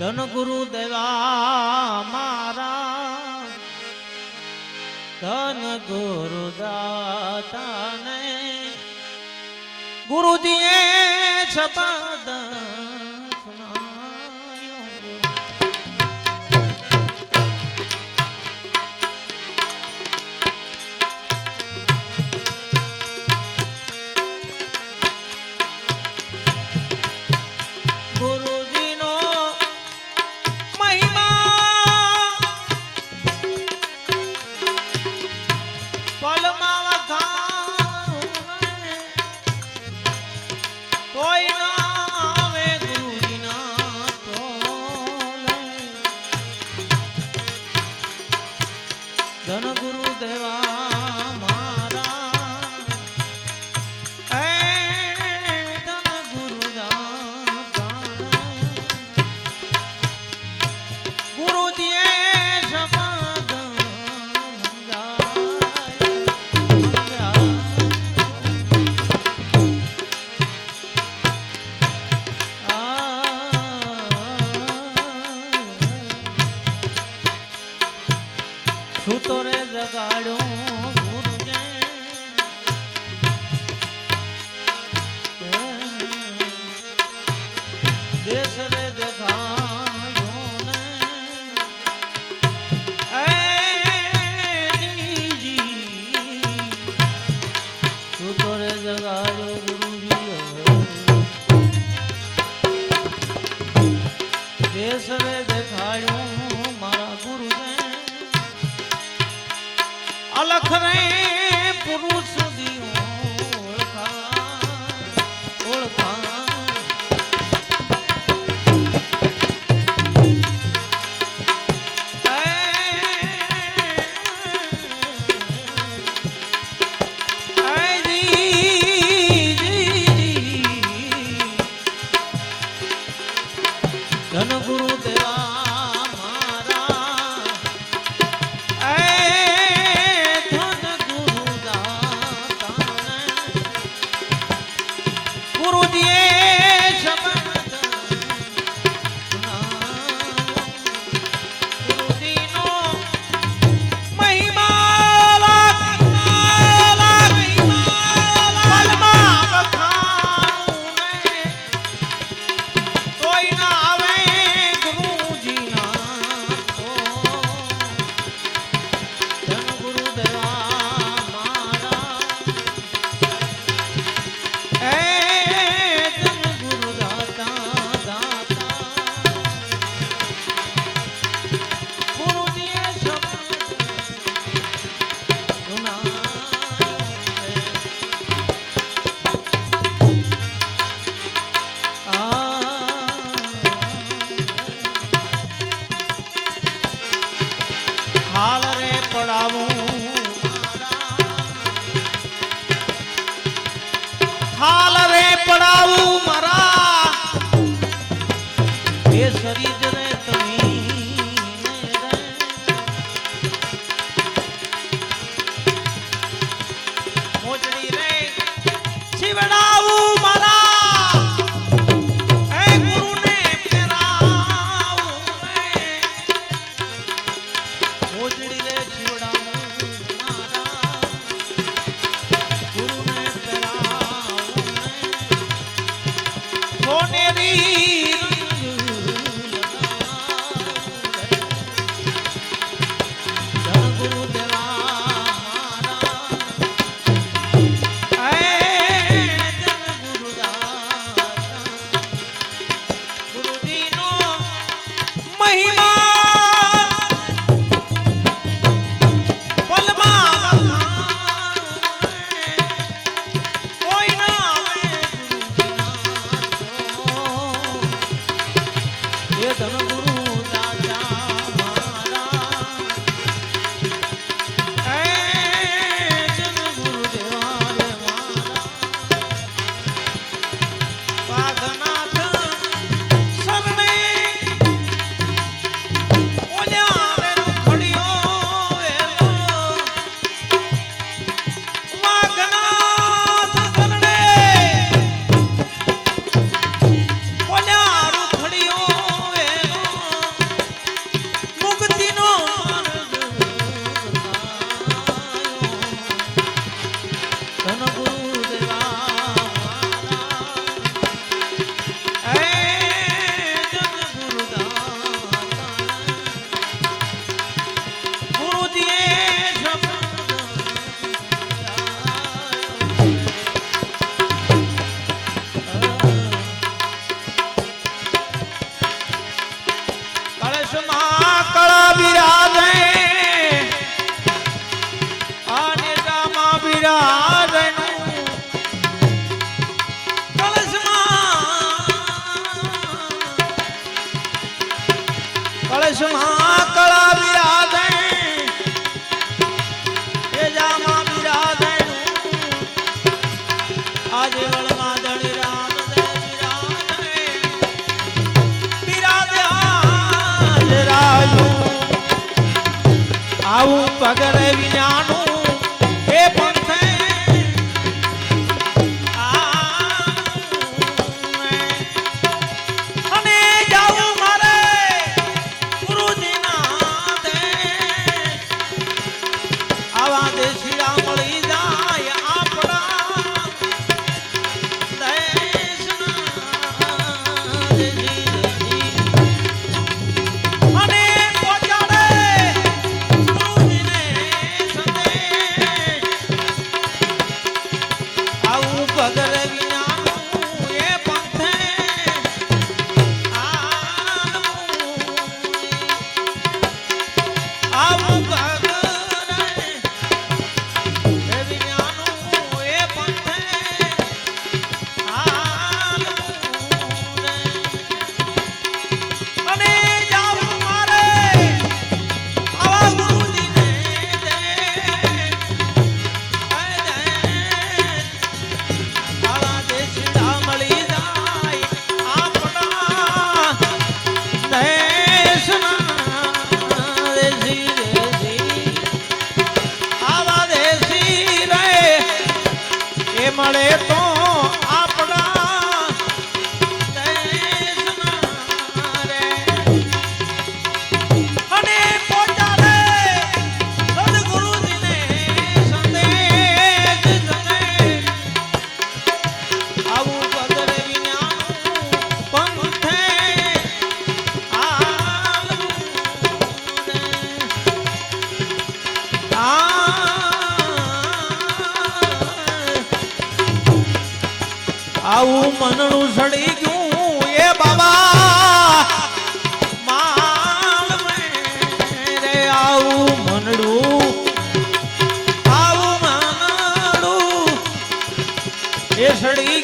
ધન ગુરુ દેવા મારા ધન ગુરુ દાતાને ગુરુજીએ શબ્દ રે જગાડ્યો ગુરુજે દેશ રે દેખાયો ને દેશરે અલખ શરીર કળશમાં કળા બિરાજે એજામાં બિરાજે આજે વળમાં દળ રામ બિરાજે આજ રાજુ આવું પગરે વિનાનું એ પણ આંધણું સડી ગયું. એ બાબા માલ આવું મનડું આવું મનડું. એ સડી